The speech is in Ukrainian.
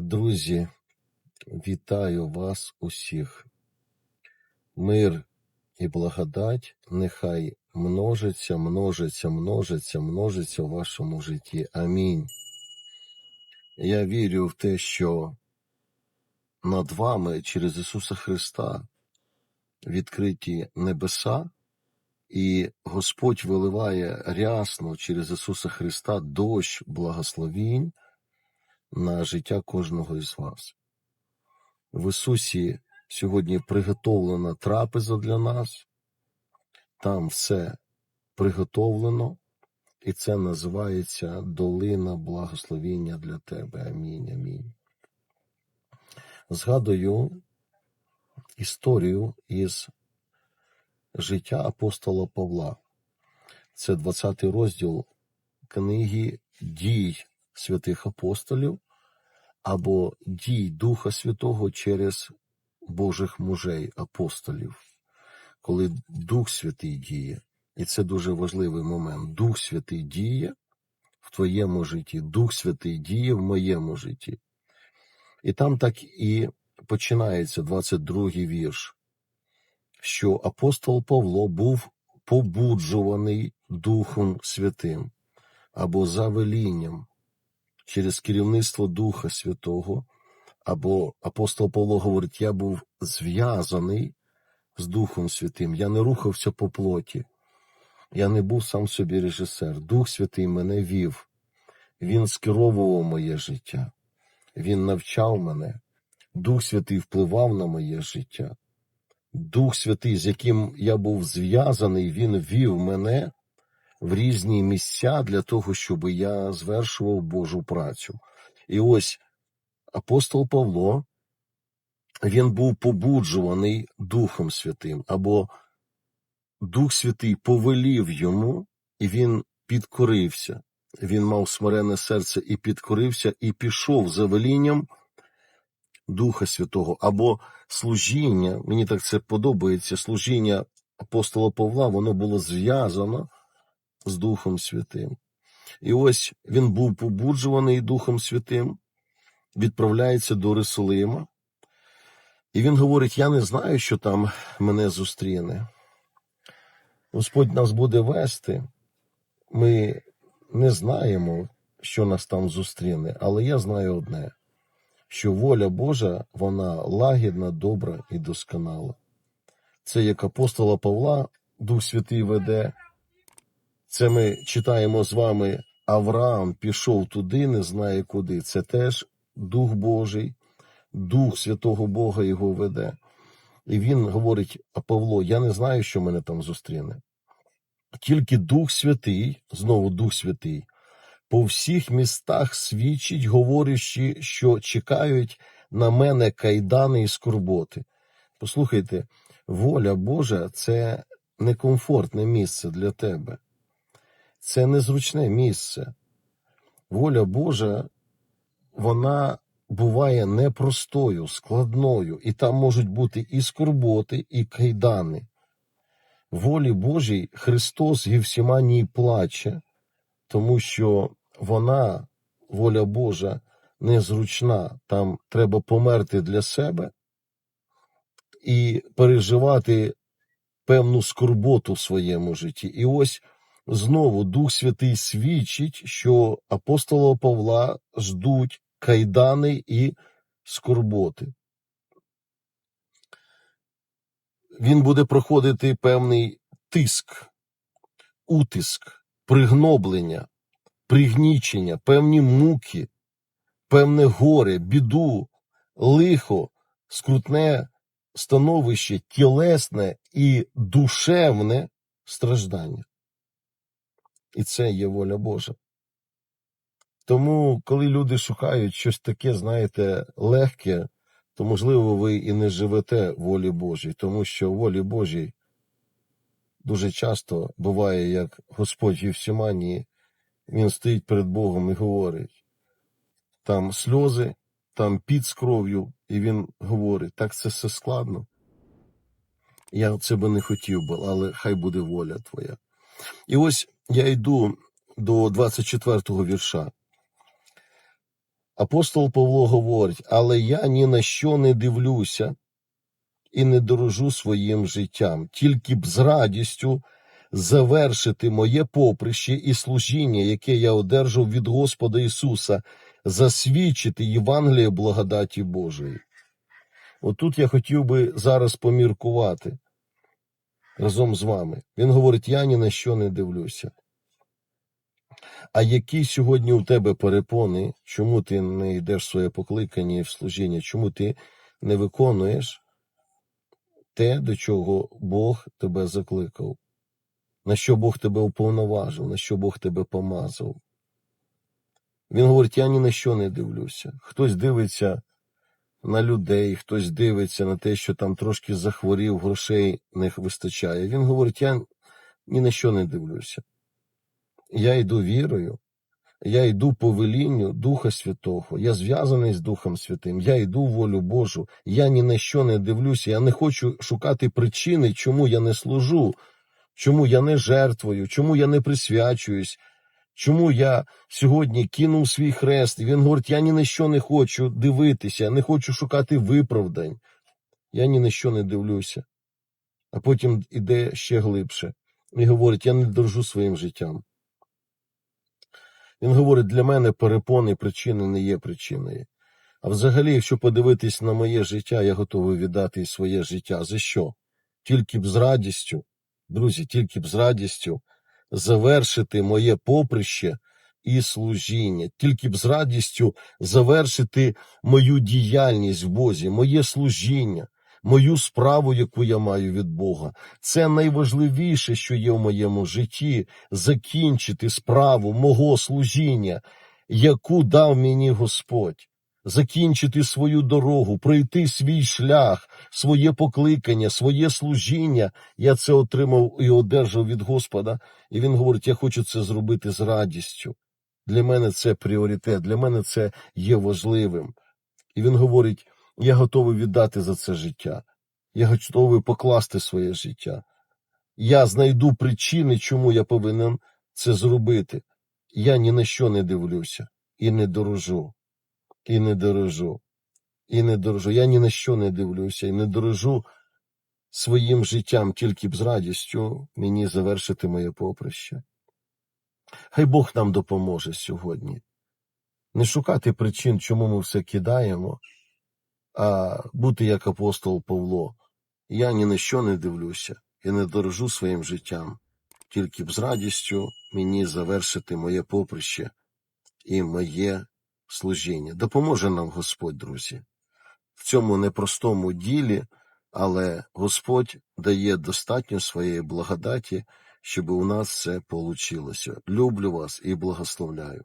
Друзі, вітаю вас усіх. Мир і благодать нехай множиться, множиться, множиться, множиться в вашому житті. Амінь. Я вірю в те, що над вами через Ісуса Христа відкриті небеса, і Господь виливає рясно через Ісуса Христа дощ благословінь на життя кожного із вас. В Ісусі сьогодні приготовлена трапеза для нас, там все приготовлено, і це називається долина благословіння для тебе. Амінь. Амінь. Згадую історію із життя апостола Павла. Це 20 розділ книги дій святих апостолів або дій Духа Святого через Божих мужей, апостолів, коли Дух Святий діє. І це дуже важливий момент. Дух Святий діє в твоєму житті, Дух Святий діє в моєму житті. І там так і починається 22-й вірш, що апостол Павло був побуджуваний Духом Святим або за велінням через керівництво Духа Святого, або апостол Павло говорить, я був зв'язаний з Духом Святим, я не рухався по плоті, я не був сам собі режисер. Дух Святий мене вів, Він скеровував моє життя, Він навчав мене, Дух Святий впливав на моє життя. Дух Святий, з яким я був зв'язаний, він вів мене в різні місця для того, щоб я звершував Божу працю. І ось апостол Павло, він був побуджуваний Духом Святим, або Дух Святий повелів йому, і він підкорився. Він мав смирене серце і підкорився, і пішов за велінням Духа Святого, або служіння, мені так це подобається, служіння апостола Павла, воно було зв'язано з Духом Святим. І ось він був побуджуваний Духом Святим, відправляється до Єрусалима, і він говорить: Я не знаю, що там мене зустріне. Господь нас буде вести, ми не знаємо, що нас там зустріне, але я знаю одне, що воля Божа, вона лагідна, добра і досконала. Це як апостола Павла, Дух Святий веде. Це ми читаємо з вами Авраам пішов туди, не знає куди. Це теж Дух Божий, Дух Святого Бога його веде. І він говорить, Павло, я не знаю, що мене там зустріне. Тільки Дух Святий, знову Дух Святий, по всіх містах свідчить, говорячи, що чекають на мене кайдани і скорботи. Послухайте, воля Божа це некомфортне місце для тебе. Це незручне місце. Воля Божа, вона буває непростою, складною, і там можуть бути і скорботи, і кайдани. Волі Божій Христос Гівсіманії плаче, тому що вона, воля Божа, незручна. Там треба померти для себе і переживати певну скорботу в своєму житті. І ось знову Дух Святий свідчить, що апостола Павла ждуть кайдани і скорботи. Він буде проходити певний тиск, утиск, пригноблення, пригнічення, певні муки, певне горе, біду, лихо, скрутне становище, тілесне і душевне страждання. І це є воля Божа. Тому, коли люди шукають щось таке, знаєте, легке, то, можливо, ви і не живете волі Божій, тому що волі Божій дуже часто буває, як Господь Євсіманії, він стоїть перед Богом і говорить, там сльози, там під з кров'ю, і він говорить, так це все складно. Я це би не хотів би, але хай буде воля твоя. І ось я йду до 24-го вірша. Апостол Павло говорить, але я ні на що не дивлюся і не дорожу своїм життям, тільки б з радістю завершити моє поприще і служіння, яке я одержав від Господа Ісуса, засвідчити Євангеліє благодаті Божої. Отут я хотів би зараз поміркувати разом з вами. Він говорить: я ні на що не дивлюся. А які сьогодні у тебе перепони, чому ти не йдеш в своє покликання і в служіння, чому ти не виконуєш те, до чого Бог тебе закликав, на що Бог тебе уповноважив, на що Бог тебе помазав? Він говорить: я ні на що не дивлюся. Хтось дивиться на людей, хтось дивиться на те, що там трошки захворів, грошей не вистачає. Він говорить: я ні на що не дивлюся. Я йду вірою, я йду по велінню Духа Святого, я зв'язаний з Духом Святим, я йду в волю Божу, я ні на що не дивлюся, я не хочу шукати причини, чому я не служу, чому я не жертвую, чому я не присвячуюсь, чому я сьогодні кинув свій хрест. І він говорить: я ні на що не хочу дивитися, не хочу шукати виправдань. Я ні на що не дивлюся. А потім іде ще глибше і говорить: я не дорожу своїм життям. Він говорить, для мене перепони причини не є причиною. А взагалі, якщо подивитись на моє життя, я готовий віддати своє життя. За що? Тільки б з радістю, друзі, тільки б з радістю завершити моє поприще і служіння, тільки б з радістю завершити мою діяльність в Бозі, моє служіння, мою справу, яку я маю від Бога. Це найважливіше, що є в моєму житті, закінчити справу мого служіння, яку дав мені Господь. Закінчити свою дорогу, пройти свій шлях, своє покликання, своє служіння. Я це отримав і одержав від Господа. І він говорить: я хочу це зробити з радістю. Для мене це пріоритет, для мене це є важливим. І він говорить: я готовий віддати за це життя. Я готовий покласти своє життя. Я знайду причини, чому я повинен це зробити. Я ні на що не дивлюся і не дорожу, і не дорожу, і не дорожу. Я ні на що не дивлюся і не дорожу своїм життям, тільки б з радістю мені завершити моє поприще. Хай Бог нам допоможе сьогодні. Не шукати причин, чому ми все кидаємо, а бути як апостол Павло. Я ні на що не дивлюся і не дорожу своїм життям, тільки б з радістю мені завершити моє поприще і моє служіння. Допоможе нам Господь, друзі, в цьому непростому ділі, але Господь дає достатньо своєї благодаті, щоб у нас це вийшло. Люблю вас і благословляю.